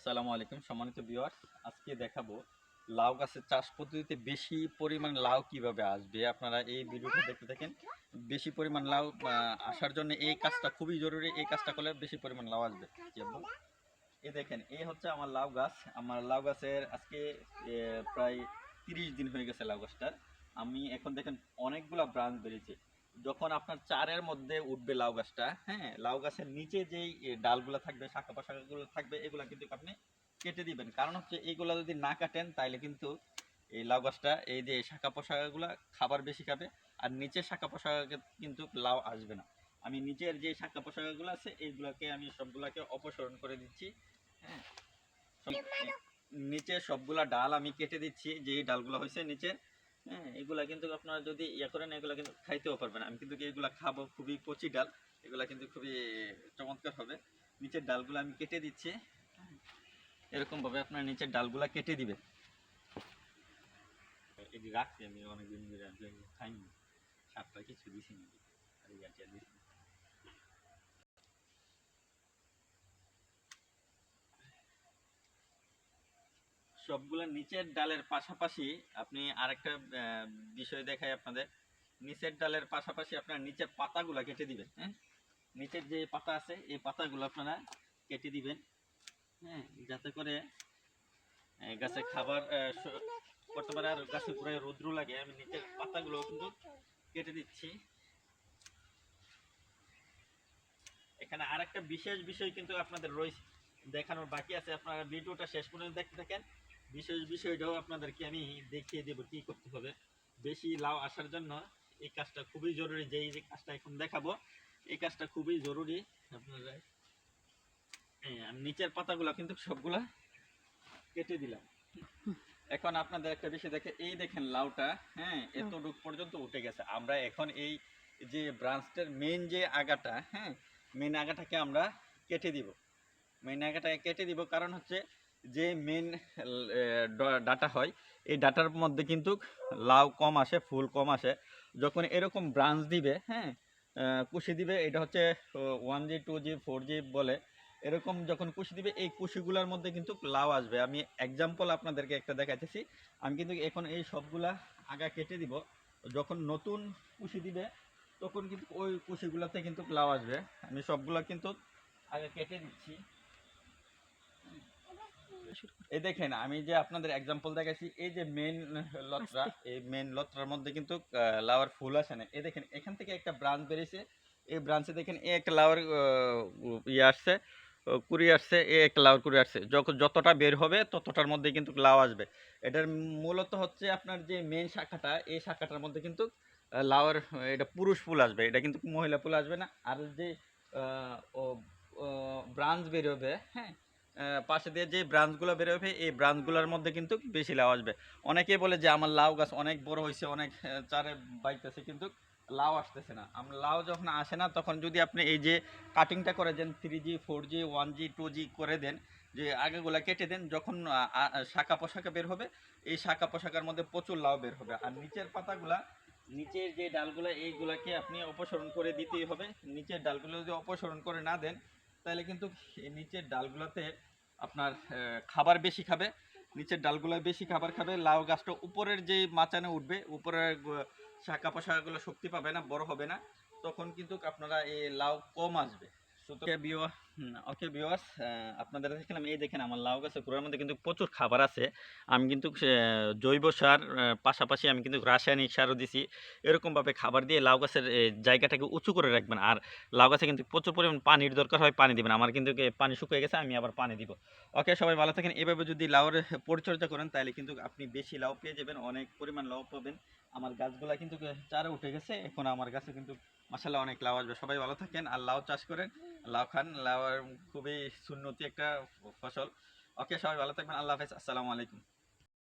আসসালামু আলাইকুম সম্মানিত ভিউয়ার্স। আজকে দেখাবো লাউ গাছের চাষ পদ্ধতিতে বেশি পরিমাণ লাউ কীভাবে আসবে। আপনারা এই ভিডিওটা দেখতে থাকেন। বেশি পরিমাণ লাউ আসার জন্য এই কাজটা খুবই জরুরি। এই কাজটা করলে বেশি পরিমাণ লাউ আসবে। এ দেখেন এই হচ্ছে আমার লাউ গাছ। আমার লাউ গাছের আজকে প্রায় তিরিশ দিন হয়ে গেছে লাউ গাছটার। আমি এখন দেখেন অনেকগুলা ব্রাঞ্চ বেরিয়েছে। যখন আপনার চারের মধ্যে উঠবে লাউ গাছটা হ্যাঁ লাউ গাছের নিচে যেই ডালগুলো থাকবে শাখা পোশাকগুলো থাকবে এগুলা কিন্তু আপনি কেটে দিবেন। কারণ হচ্ছে এইগুলা যদি না কাটেন তাইলে কিন্তু এই লাউ গাছটা এই যে শাখা পোশাকগুলো খাবার বেশি খাবে আর নিচের শাখা পোশাকে কিন্তু লাউ আসবে না। আমি নিচের যে শাখা পোশাকগুলো আছে এইগুলাকে আমি সবগুলাকে অপসারণ করে দিচ্ছি হ্যাঁ। নিচে সবগুলা ডাল আমি কেটে দিচ্ছি যে ডালগুলো হয়েছে নিচে হ্যাঁ এগুলা কিন্তু আপনারা যদি ইয়ে করেন, এগুলা কিন্তু খাইতেও পারবেন। আমি কিন্তু এগুলা খাব খুবই কচি ডাল, এগুলা কিন্তু খুবই চমৎকার হবে। নিচের ডালগুলো আমি কেটে দিচ্ছি। এরকম ভাবে আপনার নিচের ডালগুলা কেটে দিবেন। এটি রাখছি, আমি অনেকদিন ধরে খাইনি। সাতটা কিছু দিছি না। সবগুলা নিচের ডালের পাশাপাশি আপনি আরেকটা বিষয় দেখাই আপনাদের। নিচের ডালের পাশাপাশি আপনার নিচের পাতাগুলা কেটে দিবেন হ্যাঁ? নিচের যে পাতা আছে, এই পাতাগুলো আপনারা কেটে দিবেন হ্যাঁ? যাতে করে গাছে খাবার পারে আর গাছে পুরো রৌদ্র লাগে, আমি নিচের পাতাগুলো কিন্তু কেটে দিচ্ছি। এখানে আরেকটা বিশেষ বিষয় কিন্তু আপনাদের রয়েছে, দেখানোর বাকি আছে। আপনারা ভিডিওটা শেষ পর্যন্ত দেখতে থাকেন। বিশেষ বিষয়টাও আপনাদেরকে আমি দেখিয়ে দেব কি করতে হবে। বেশি লাউ আসার জন্য এই কাজটা খুবই জরুরি যে এই যে কাজটা এখন দেখাবো এই কাজটা খুবই জরুরি। আপনারা নিচের পাতাগুলো কিন্তু সবগুলা কেটে দিলাম। এখন আপনাদের একটা বিষয় দেখে এই দেখেন লাউটা হ্যাঁ এতটুক পর্যন্ত উঠে গেছে। আমরা এখন এই যে ব্রাঞ্চটার মেন যে আগাটা হ্যাঁ মেন আগাটাকে আমরা কেটে দিব। মেন আগাটাকে কেটে দিব কারণ হচ্ছে যে মেন ডাটা হয়, এই ডাটার মধ্যে কিন্তু লাউ কম আসে, ফুল কম আসে। যখন এরকম ব্রাঞ্চ দিবে হ্যাঁ কুশি দিবে, এটা হচ্ছে one G two G four G বলে, এরকম যখন কুশি দিবে, এই কুশিগুলোর মধ্যে কিন্তু লাউ আসবে। আমি এক্সাম্পল আপনাদেরকে একটা দেখাইতেছি। আমি কিন্তু এখন এই সবগুলা আগা কেটে দিব। যখন নতুন কুশি দিবে, তখন কিন্তু ওই কুশিগুলোতে কিন্তু লাউ আসবে। আমি সবগুলা কিন্তু আগে কেটে দিচ্ছি। এই দেখেন আমি যে আপনাদের এক্সাম্পল দেখাচ্ছি এই যে মেন লত্রা এই মেন লত্রার মধ্যে কিন্তু লাউয়ের ফুল আসে না। এই দেখেন এখান থেকে একটা ব্রাঞ্চ বেরিয়েছে। এই ব্রাঞ্চে দেখেন এই একটা লাউয়ের ইয়ে আসছে কুড়ি আসছে এই একটা লাউর কুড়ি আসছে। যতটা বের হবে ততটার মধ্যে কিন্তু লাউ আসবে। এটার মূলত হচ্ছে আপনার যে মেন শাখাটা এই শাখাটার মধ্যে কিন্তু লাউয়ের এটা পুরুষ ফুল আসবে। এটা কিন্তু মহিলা ফুল আসবে না। আর যে ব্রাঞ্চ বেরোবে হ্যাঁ পাশে দিয়ে যে ব্রাঞ্চগুলো বেরোবে, এই ব্রাঞ্চগুলোর মধ্যে কিন্তু বেশি লাউ আসবে। অনেকেই বলে যে, আমার লাউ গাছ অনেক বড় হয়েছে অনেক চারে বাইতেছে, কিন্তু লাউ আসতেছে না। আমরা লাউ যখন আসে না, তখন যদি আপনি এই যে কাটিংটা করে দেন three G four G one G two G করে দেন, যে আগেগুলা কেটে দেন, যখন শাখা পোশাকা বের হবে, এই শাখা পোশাকার মধ্যে প্রচুর লাউ বের হবে। আর নিচের পাতাগুলা, নিচের যে ডালগুলো, এইগুলাকে আপনি অপসারণ করে দিতেই হবে। নিচের ডালগুলো যদি অপসারণ করে না দেন তাহলে কিন্তু নিচের ডালগুলোতে আপনার খাবার বেশি খাবে। নিচের ডালগুলো বেশি খাবার খাবে। লাউ গাছটা উপরের যে মাচানে উঠবে, উপরের শাখা গুলো শক্তি পাবে না, বড় হবে না। তখন কিন্তু আপনারা এই লাউ কম আসবে। ওকে বিওয়া আপনাদের দেখলাম, এই দেখেন আমার লাউ গাছের গোড়ার মধ্যে কিন্তু প্রচুর খাবার আছে। আমি কিন্তু জৈব সার পাশাপাশি আমি কিন্তু রাসায়নিক সারও দিছি। এরকমভাবে খাবার দিয়ে লাউ গাছের জায়গাটাকে উঁচু করে রাখবেন। আর লাউ গাছে কিন্তু প্রচুর পরিমাণ পানির দরকার হয়, পানি দিবেন। আমার কিন্তু পানি শুকিয়ে গেছে, আমি আবার পানি দিব। ওকে সবাই ভালো থাকেন। এভাবে যদি লাউর পরিচর্যা করেন, তাহলে কিন্তু আপনি বেশি লাউ পেয়ে যাবেন, অনেক পরিমাণ লাউ পাবেন। আমার গাছগুলা কিন্তু চারে উঠে গেছে। এখন আমার গাছে কিন্তু মাসাল্লাহ অনেক লাউ আসবে। সবাই ভালো থাকেন। আর লাউ চাষ করেন লাউ খান। লাউ খুবই সুন্নতি একটা ফসল। ওকে, সবাই ভালো থাকবেন। আল্লাহ হাফেজ। আসসালামু আলাইকুম।